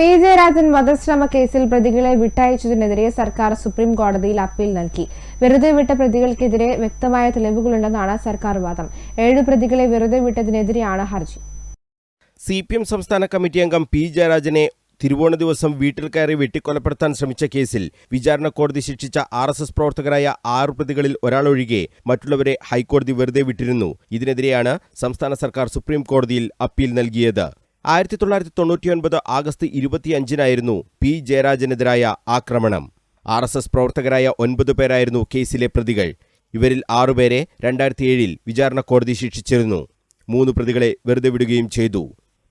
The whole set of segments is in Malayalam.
പി ജയരാജൻ വധശ്രമ കേസിൽ പ്രതികളെ വിട്ടയച്ചതിനെതിരെ സർക്കാർ സുപ്രീം കോടതിയിൽ അപ്പീൽ നൽകി. വെറുതെ വിട്ട പ്രതികൾക്കെതിരെ വ്യക്തമായ തെളിവുകളുണ്ടെന്നാണ് സർക്കാർ വാദം. ഏഴ് പ്രതികളെ വെറുതെ വിട്ടതിനെതിരെയാണ് ഹർജി. സി പി എം സംസ്ഥാന കമ്മിറ്റി അംഗം പി ജയരാജനെ തിരുവോണ ദിവസം വീട്ടിൽ കയറി വെട്ടിക്കൊലപ്പെടുത്താൻ ശ്രമിച്ച കേസിൽ വിചാരണ കോടതി ശിക്ഷിച്ച ആർ എസ് എസ് പ്രവർത്തകരായ ആറ് പ്രതികളിൽ ഒരാളൊഴികെ മറ്റുള്ളവരെ ഹൈക്കോടതി വെറുതെ വിട്ടിരുന്നു. ഇതിനെതിരെയാണ് സംസ്ഥാന സർക്കാർ സുപ്രീം കോടതിയിൽ അപ്പീൽ നൽകിയത്. ആയിരത്തി തൊള്ളായിരത്തി തൊണ്ണൂറ്റിയൊൻപത് ആഗസ്റ്റ് ഇരുപത്തിയഞ്ചിനായിരുന്നു പി. ജയരാജനെതിരായ ആക്രമണം. ആർ എസ് എസ് പ്രവർത്തകരായ ഒൻപത് പേരായിരുന്നു കേസിലെ പ്രതികൾ. ഇവരിൽ ആറുപേരെ രണ്ടായിരത്തി ഏഴിൽ വിചാരണ കോടതി ശിക്ഷിച്ചിരുന്നു. മൂന്ന് പ്രതികളെ വെറുതെ വിടുകയും ചെയ്തു.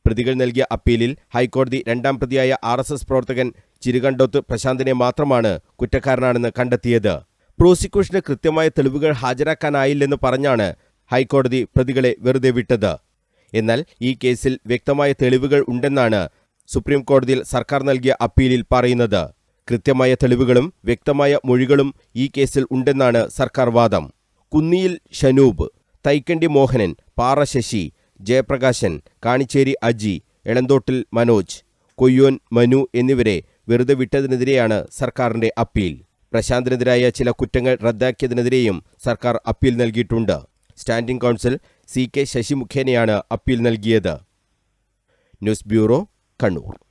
പ്രതികൾ നൽകിയ അപ്പീലിൽ ഹൈക്കോടതി രണ്ടാം പ്രതിയായ ആർ എസ് എസ് പ്രവർത്തകൻ ചിരുകണ്ടോത്ത് പ്രശാന്തിനെ മാത്രമാണ് കുറ്റക്കാരനാണെന്ന് കണ്ടെത്തിയത്. പ്രോസിക്യൂഷന് കൃത്യമായ തെളിവുകൾ ഹാജരാക്കാനായില്ലെന്ന് പറഞ്ഞാണ് ഹൈക്കോടതി പ്രതികളെ വെറുതെ വിട്ടത്. എന്നാൽ ഈ കേസിൽ വ്യക്തമായ തെളിവുകൾ ഉണ്ടെന്നാണ് സുപ്രീം കോടതിയിൽ സർക്കാർ നൽകിയ അപ്പീലിൽ പറയുന്നത്. കൃത്യമായ തെളിവുകളും വ്യക്തമായ മൊഴികളും ഈ കേസിൽ ഉണ്ടെന്നാണ് സർക്കാർ വാദം. കുന്നിയിൽ ഷനൂബ് തൈക്കണ്ടി മോഹനൻ പാറ ശശി ജയപ്രകാശൻ കാണിച്ചേരി അജി എളന്തോട്ടിൽ മനോജ് കൊയ്യോൻ മനു എന്നിവരെ വെറുതെ വിട്ടതിനെതിരെയാണ് സർക്കാരിന്റെ അപ്പീൽ. പ്രശാന്തിനെതിരായ ചില കുറ്റങ്ങൾ റദ്ദാക്കിയതിനെതിരെയും സർക്കാർ അപ്പീൽ നൽകിയിട്ടുണ്ട്. Standing counsel C K Sasi മുഖേനയാണ് അപ്പീൽ നൽകിയത്. News bureau Kannur.